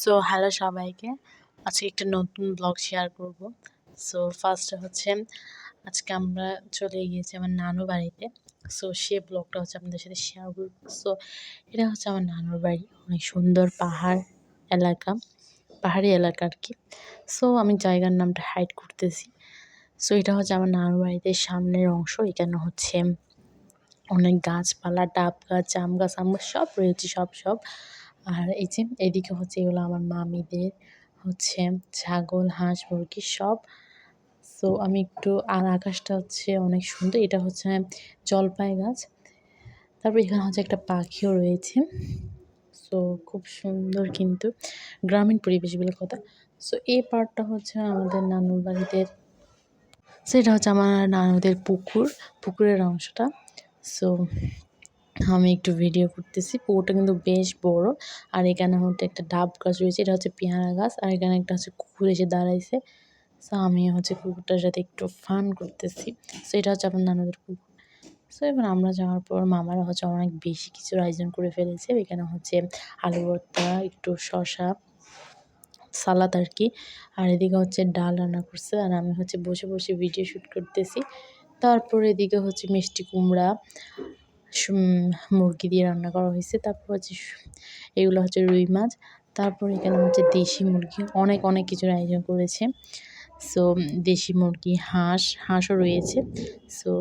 So hello সবাইকে। আজকে একটা নতুন ব্লগ শেয়ার করব। সো ফার্স্টে হচ্ছে, আজকে আমরা চলে গিয়েছি আমার নানু বাড়িতে। সো সে ব্লগটা হচ্ছে আপনাদের সাথে শেয়ার করব। সো এটা হচ্ছে আমার নানুর বাড়ি। অনেক সুন্দর পাহাড় এলাকা। পাহাড়ি এলাকা আর কি। সো আমি জায়গার নামটা হাইড করতেছি। সো এটা হচ্ছে আমার নানুর বাড়িতে সামনের অংশ। এখানে হচ্ছে অনেক গাছপালা, ডাব গাছ জাম গাছ, আম গাছ, সব রয়েছে, সব সব। আর এই যে এদিকে হচ্ছে এগুলো আমার মামিদের হচ্ছে ছাগল, হাঁস, মুরগি সব। সো আমি একটু আর আকাশটা হচ্ছে অনেক সুন্দর। এটা হচ্ছে জলপাই গাছ তারপর এখানে হচ্ছে একটা পাখিও রয়েছে। সো খুব সুন্দর কিন্তু গ্রামীণ পরিবেশ বলে কথা। সো এই পার্টটা হচ্ছে আমাদের নানুর বাড়িতে সেটা হচ্ছে আমার নানুদের পুকুর। পুকুরের অংশটা। সো আমি একটু ভিডিও করতেছি। পুকুরটা কিন্তু বেশ বড়। আর এখানে হচ্ছে একটা ডাব গাছ রয়েছে, এটা হচ্ছে পেয়ারা গাছ। আর এখানে একটা হচ্ছে কুকুর এসে দাঁড়াইছে। সো আমি হচ্ছে কুকুরটার সাথে একটু ফান করতেছি। সো এটা হচ্ছে আমার নানাদের কুকুর। সো এবার আমরা যাওয়ার পর মামারা হচ্ছে অনেক বেশি কিছুর আয়োজন করে ফেলেছে। এখানে হচ্ছে আলু ভর্তা, একটু শশা সালাদ আর কি। আর এদিকে হচ্ছে ডাল রান্না করছে। আর আমি হচ্ছে বসে বসে ভিডিও শ্যুট করতেছি। তারপর এদিকে হচ্ছে মিষ্টি কুমড়া মুরগি দিয়ে রান্না করা হয়েছে। তারপর হচ্ছে এগুলো হচ্ছে রুই মাছ। তারপর এখানে হচ্ছে দেশি মুরগি। অনেক অনেক কিছুর আয়োজন করেছে। সো দেশি মুরগি, হাঁস, হাঁসও রয়েছে। সো